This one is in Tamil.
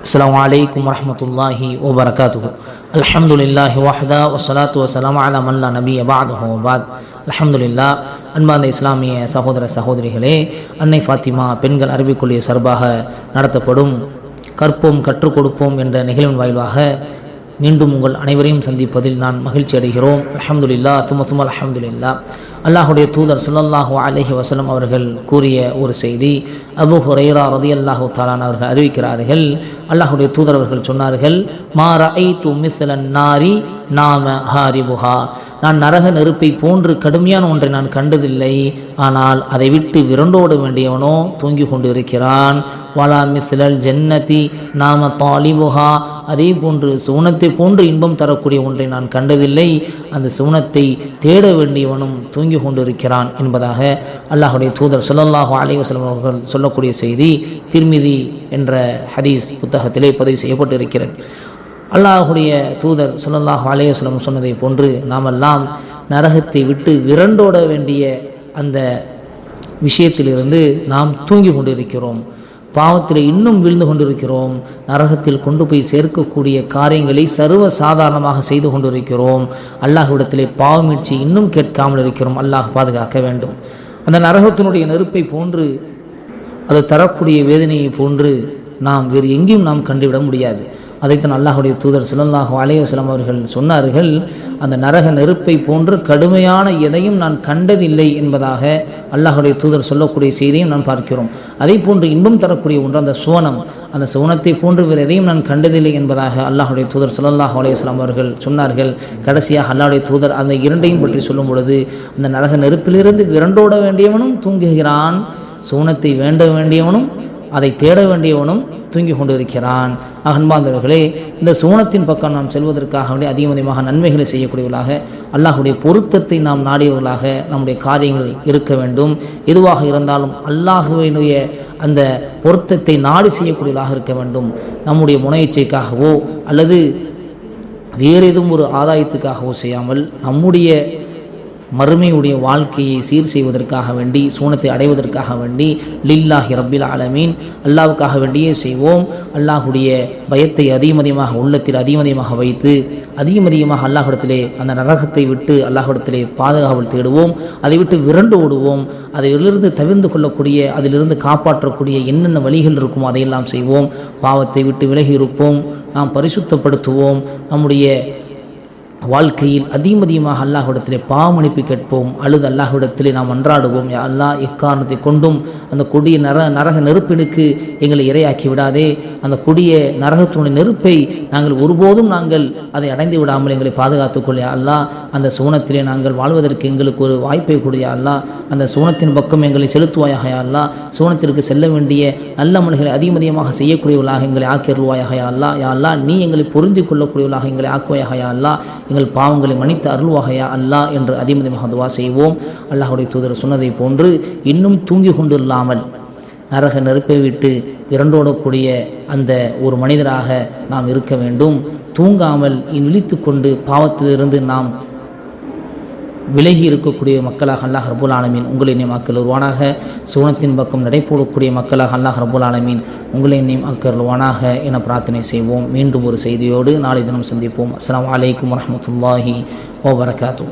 السلام عليكم ورحمة الله وبركاته الحمد لله وحده والصلاة والسلام على من لا نبي بعده وبعد الحمد لله அன்பார்ந்த இஸ்லாமிய சகோதர சகோதரிகளே அன்னை ஃபாத்திமா பெண்கள் அறிவிக்குள்ளிய சார்பாக நடத்தப்படும் கற்போம் கற்றுக் கொடுப்போம் என்ற நிகழ்வின் வாயிலாக மீண்டும் உங்கள் அனைவரையும் சந்திப்பதில் நான் மகிழ்ச்சி அடைகிறோம். அஹமதுல்லா தும தும அல்லாஹுடைய தூதர் ஸல்லல்லாஹு அலஹி வசலம் அவர்கள் கூறிய ஒரு செய்தி அபு ஹுரைரா ரதியல்லாஹு தாலான் அவர்கள் அறிவிக்கிறார்கள். அல்லாஹுடைய தூதர் அவர்கள் சொன்னார்கள் மா ரஐது மிஸ்லன் நாரி நாம ஹாரிபுஹா. நான் நரக நெருப்பை போன்று கடுமையான ஒன்றை நான் கண்டதில்லை. ஆனால் அதை விட்டு விரண்டோட வேண்டியவனோ தூங்கிக் கொண்டு இருக்கிறான் வலா மிஸ்லல் ஜன்னதி நாம தாலிபுகா அதே போன்று சுவனத்தை போன்று இன்பம் தரக்கூடிய ஒன்றை நான் கண்டதில்லை. அந்த சுவனத்தை தேட வேண்டியவனும் தூங்கி கொண்டிருக்கிறான் என்பதாக அல்லாஹுடைய தூதர் சொல்லல்லாஹு அலைவசலம் அவர்கள் சொல்லக்கூடிய செய்தி திருமிதி என்ற ஹதீஸ் புத்தகத்திலே பதிவு செய்யப்பட்டு இருக்கிறது அல்லாஹுடைய தூதர் சுல்லாஹ் அலையவஸ்லம் சொன்னதை போன்று நாமெல்லாம் நரகத்தை விட்டு விரண்டோட வேண்டிய அந்த விஷயத்திலிருந்து நாம் தூங்கி கொண்டிருக்கிறோம். பாவத்தில் இன்னும் விழுந்து கொண்டிருக்கிறோம். நரகத்தில் கொண்டு போய் சேர்க்கக்கூடிய காரியங்களை சர்வ சாதாரணமாக செய்து கொண்டிருக்கிறோம். அல்லாஹ்விடத்திலே பாவமீட்சி இன்னும் கேட்காமல் இருக்கிறோம். அல்லாஹ் பாதுகாக்க வேண்டும். அந்த நரகத்தினுடைய நெருப்பை போன்று அது தரக்கூடிய வேதனையை போன்று நாம் வேறு எங்கேயும் நாம் கண்டுவிட முடியாது. அதைத்தான் அல்லாஹுடைய தூதர் சுல்லல்லாஹு அலையவசலம் அவர்கள் சொன்னார்கள் அந்த நரக நெருப்பை போன்று கடுமையான எதையும் நான் கண்டதில்லை என்பதாக அல்லாஹுடைய தூதர் சொல்லக்கூடிய செய்தியும் நான் பார்க்கிறோம். அதே போன்று இன்பம் தரக்கூடிய ஒன்று அந்த சுவனம் அந்த சுவனத்தை போன்று வேறு எதையும் நான் கண்டதில்லை என்பதாக அல்லாஹுடைய தூதர் சுல்லல்லாஹு அலையம் அவர்கள் சொன்னார்கள். கடைசியாக அல்லாஹுடைய தூதர் அந்த இரண்டையும் பற்றி சொல்லும் பொழுது அந்த நரக நெருப்பிலிருந்து விரண்டோட வேண்டியவனும் தூங்குகிறான் சுவனத்தை வேண்ட வேண்டியவனும் அதை தேட வேண்டியவனும் தூங்கி கொண்டிருக்கிறான் அகன்பாந்தவர்களே இந்த சூனத்தின் பக்கம் நாம் செல்வதற்காக அதிகம் அதிகமாக நன்மைகளை செய்யக்கூடியவர்களாக அல்லாஹுடைய பொருத்தத்தை நாம் நாடியவர்களாக நம்முடைய காரியங்கள் இருக்க வேண்டும். எதுவாக இருந்தாலும் அல்லாஹுவினுடைய அந்த பொருத்தத்தை நாடி செய்யக்கூடியவர்களாக இருக்க வேண்டும். நம்முடைய முனையச்சைக்காகவோ அல்லது வேறு எதுவும் ஒரு ஆதாயத்துக்காகவோ செய்யாமல் நம்முடைய மறுமையுடைய வாழ்க்கையை சீர் செய்வதற்காக வேண்டி சூனத்தை அடைவதற்காக வேண்டி லில்லாஹி ரப்பில் ஆலமீன். அல்லாவுக்காக வேண்டியே செய்வோம். அல்லாஹுடைய பயத்தை அதிகம் அதிகமாக உள்ளத்தில் அதிகம் அதிகமாக வைத்து அதிகம் அதிகமாக அல்லாஹிடத்திலே அந்த நரகத்தை விட்டு அல்லாஹிடத்திலே பாதுகாவல் தேடுவோம். அதை விட்டு விரண்டு ஓடுவோம். அதிலிருந்து தவிர்ந்து கொள்ளக்கூடிய அதிலிருந்து காப்பாற்றக்கூடிய என்னென்ன வழிகள் இருக்குமோ அதையெல்லாம் செய்வோம். பாவத்தை விட்டு விலகி இருப்போம். நாம் பரிசுத்தப்படுத்துவோம். நம்முடைய வாழ்க்கையில் அதிகம் அதிகமாக அல்லாஹ்விடத்திலே பாவமணிப்பு கேட்போம் அழுது அல்லாஹ்விடத்திலே நாம் அன்றாடுவோம். அல்லாஹ் எக்காரணத்தை கொண்டும் அந்த கொடிய நர நரக நெருப்பினுக்கு எங்களை இரையாக்கி விடாதே. அந்த கொடிய நரகத்தினுடைய நெருப்பை நாங்கள் ஒருபோதும் நாங்கள் அதை அடைந்து விடாமல் எங்களை பாதுகாத்துக்கொள்ள அல்லா அந்த சூனத்திலே நாங்கள் வாழ்வதற்கு எங்களுக்கு ஒரு வாய்ப்பை கூடிய அல்லா அந்த சூனத்தின் பக்கம் எங்களை செலுத்துவாயாக அல்லா சூனத்திற்கு செல்ல வேண்டிய நல்ல மனிதர்களை அதிகம் அதிகமாக செய்யக்கூடியவர்களாக எங்களை ஆக்கியருள்வாயாக அல்லா யா அல்லா நீ எங்களை பொருந்தி கொள்ளக்கூடியவர்களாக எங்களை ஆக்குவாயாக அல்லா எங்கள் பாவங்களை மன்னித்து அருள்வாகையா அல்லா என்று அதிமதிமாக துவா செய்வோம். அல்லாஹுடைய தூதர் சொன்னதை போன்று இன்னும் தூங்கி கொண்டில்லாமல் நரக நெருப்பை விட்டு இரண்டோடக்கூடிய அந்த ஒரு மனிதராக நாம் இருக்க வேண்டும். தூங்காமல் இழித்து கொண்டு பாவத்திலிருந்து நாம் விலகி இருக்கக்கூடிய மக்களாக அல்லாஹ் ரபுல் ஆலமீன் உங்களை மக்கள் வருவானாக சுவனத்தின் பக்கம் நடைபோடக்கூடிய மக்களாக அல்லாஹ் ரபுல் ஆலமீன் உங்களை மக்கள் வருவானாக என பிரார்த்தனை செய்வோம். மீண்டும் ஒரு செய்தியோடு நாளை தினம் சந்திப்போம். அஸ்லாம் வலைக்கம் வரமத்துல்லாஹி ஓபரகாத்தூ